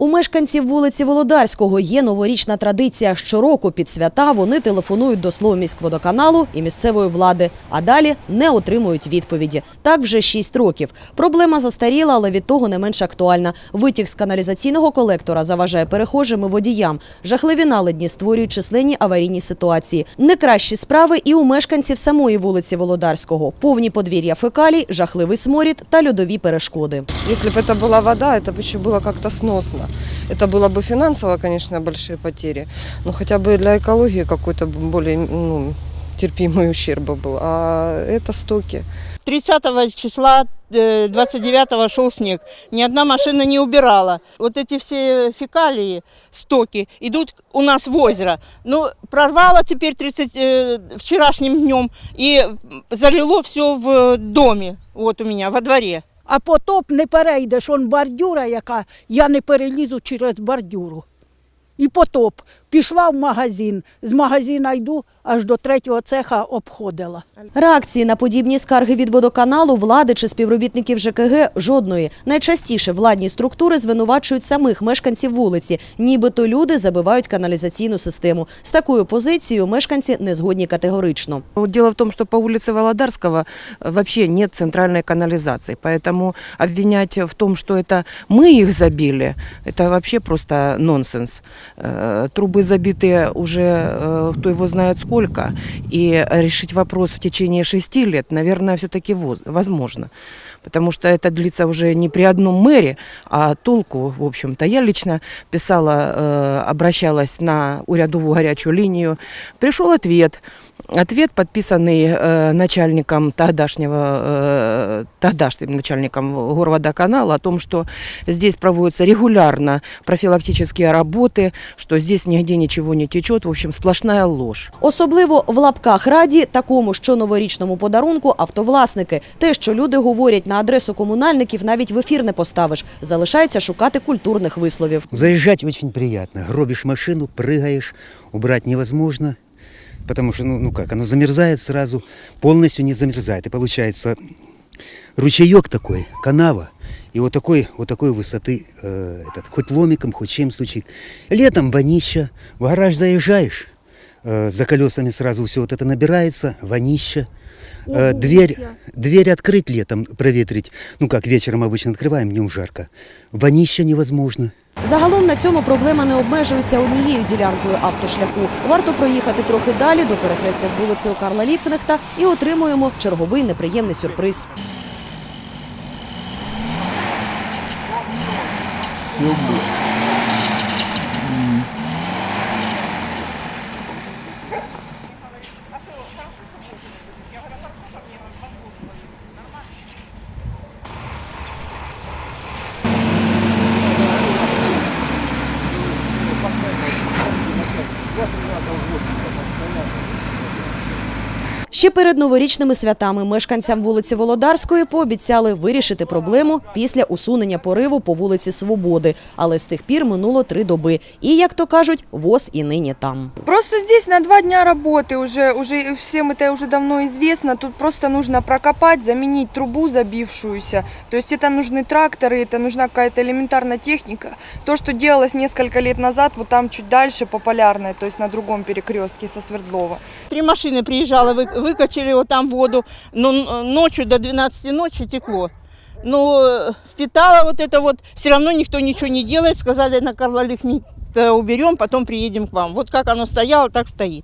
У мешканців вулиці Володарського є новорічна традиція. Щороку під свята вони телефонують до Словміськводоканалу і місцевої влади, а далі не отримують відповіді. Так вже 6 років. Проблема застаріла, але від того не менш актуальна. Витік з каналізаційного колектора заважає перехожим і водіям. Жахливі наледні створюють численні аварійні ситуації. Не кращі справи і у мешканців самої вулиці Володарського. Повні подвір'я фекалій, жахливий сморід та льодові перешкоди. Если бы это была вода, это бы еще было как-то сносно. Это было бы финансово, конечно, большие потери, но хотя бы для экологии какой-то более ну, терпимый ущерб был. А это стоки. 30 числа э, 29-го шел снег. Ни одна машина не убирала. Вот эти все фекалии, стоки, идут у нас в озеро. Ну, прорвало теперь 30, э, вчерашним днем и залило все в доме, вот у меня, во дворе. А потоп не перейдеш, он бордюра, яка я не перелізу через бордюру. І потоп. Пішла в магазин, з магазина йду, аж до третього цеха обходила. Реакції на подібні скарги від водоканалу, влади чи співробітників ЖКГ жодної. Найчастіше владні структури звинувачують самих мешканців вулиці, нібито люди забивають каналізаційну систему. З такою позицією мешканці не згодні категорично. Вот Дело в том, что по улице Володарского э, вообще нет центральной канализации, поэтому обвинять в том, что это мы их забили, это вообще просто нонсенс. Э, Трубы забиты уже э, кто его знает сколько, и решить вопрос в течение шести лет, наверное, все-таки возможно. Потому что это длится уже не при одном мэре, а толку, в общем-то. Я лично писала, э, обращалась на урядовую горячую линию. Пришел ответ. Ответ, подписанный э, начальником тогдашнего, э, тогдашним начальником горводоканала о том, что здесь проводятся регулярно профилактические работы, что здесь нигде ничего не течет. В общем, сплошная ложь. Особливо в лапках раді такому, що новорічному подарунку автовласники. Те, що люди говорять на адресу комунальників, навіть в ефір не поставиш. Залишається шукати культурних висловів. Заезжать очень приятно. Гробишь машину, прыгаешь, убрать невозможно. Потому что, ну, ну как, оно замерзает сразу, полностью не замерзает. И получается ручеек такой, канава. И вот такой, вот такой высоты, э, этот, хоть ломиком, хоть чем случай. Летом вонища, в гараж заезжаешь, э, за колесами сразу все вот это набирается, вонища. Э, дверь, дверь открыть летом, проветрить. Ну как, вечером обычно открываем, днем жарко. Вонища невозможно. Загалом на цьому проблема не обмежується однією ділянкою автошляху. Варто проїхати трохи далі до перехрестя з вулицею Карла Ліпкнехта і отримуємо черговий неприємний сюрприз. Então, Ще перед новорічними святами мешканцям вулиці Володарської пообіцяли вирішити проблему після усунення пориву по вулиці Свободи. Але з тих пір минуло три доби. І, як то кажуть, воз і нині там. Просто здесь на два дня работы уже, уже всем это уже давно известно. Тут просто нужно прокопать, заменить трубу забившуюся. То есть это нужны тракторы, это нужна какая-то элементарная техника. То, что делалось несколько лет назад, вот там чуть дальше по Полярной, то есть на другом перекрестке со Свердлова. Три машины приезжало, вы- выкачали вот там воду, но н- ночью до 12 ночи текло. Но э, впитало вот это вот, все равно никто ничего не делает, сказали на Карла Лихнит уберем, потом приедем к вам. Вот как оно стояло, так стоит.